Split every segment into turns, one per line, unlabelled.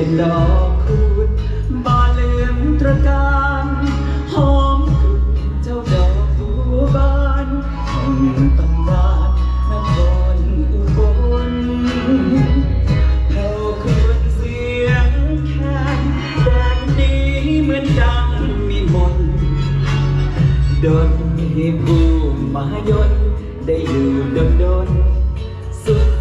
เป็นดอกคูณบานลืมตระการหอมกลุ่นเจ้าดอกบัวบานคนตำบานนครอุบลเราคืนเสียงแคนแดนดีเหมือนดังมีมนดนให้ผู้มายนได้อยู่ดนดนสุด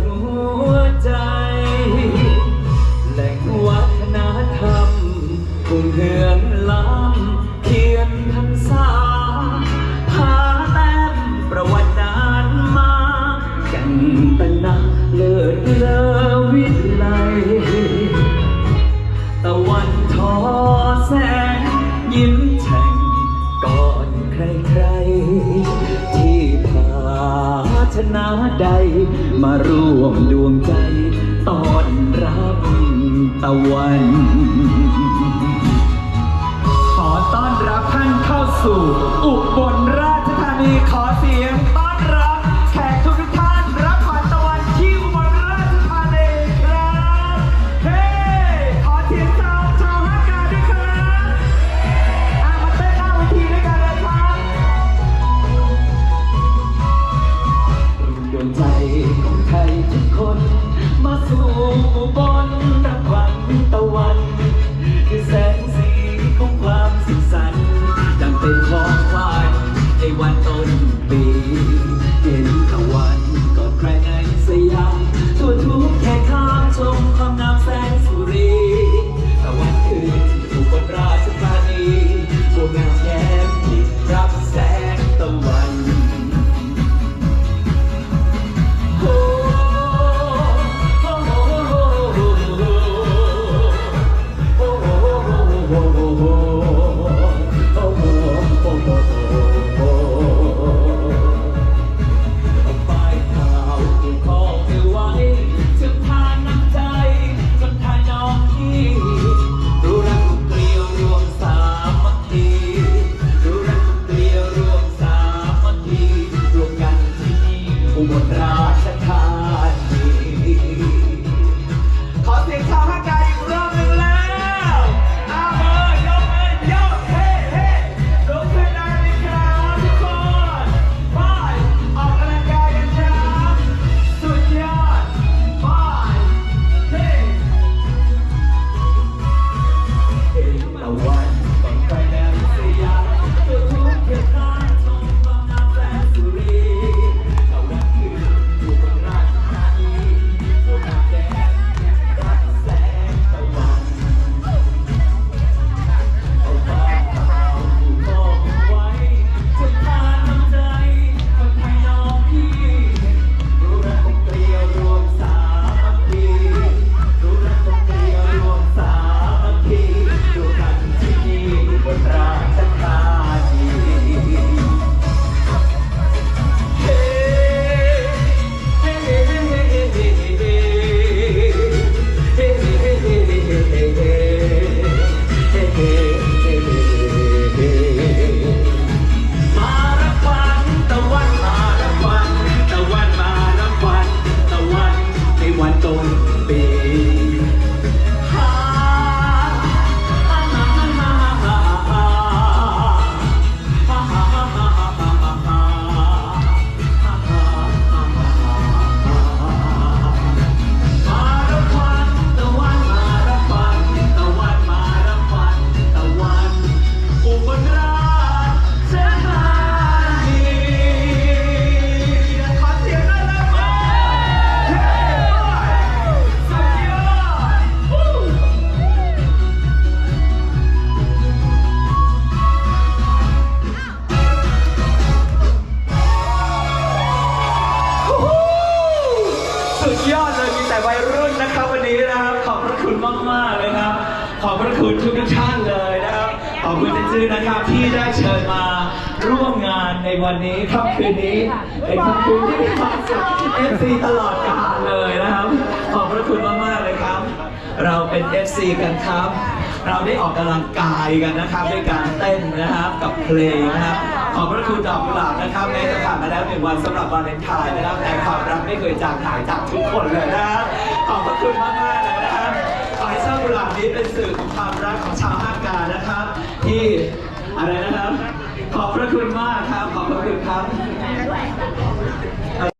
ร่วมดวงใจตอนรับตะวัน วใจของใครทุกคน มาสู่บนรับขวัญตะวันคือแสงสีของความสุขสันต์ดังเป็นของขวัญในวันต้นปี ครับวันนี้นะครับ ขอบพระคุณมากมากเลยครับ ขอบพระคุณทุกทุกท่านเลยนะครับ ขอบคุณจื่อนะครับที่ได้เชิญมาร่วมงานในวันนี้ค่ำคืนนี้เป็นค่ำคืนที่มีความสุขเอฟซีตลอดกาลเลยนะครับ ขอบพระคุณมากมากเลยครับ เราเป็น FC กันครับ เราได้ออกกำลังกายกันนะครับด้วยการเต้นนะครับกับเพลงนะครับขอบพระคุณดอกกุหลาบนะครับในสถานมาแล้วหนึ่งวันสำหรับวาเลนไทน์นะครับแต่ความรักไม่เคยจางหายจากทุกคนเลยนะครับขอบพระคุณมากมากเลยนะครับขอให้เสื้อกุหลาบนี้เป็นสื่อของความรักของชาวห้าการนะครับ ที่อะไรนะครับ ขอบพระคุณมากครับขอบพระคุณครับ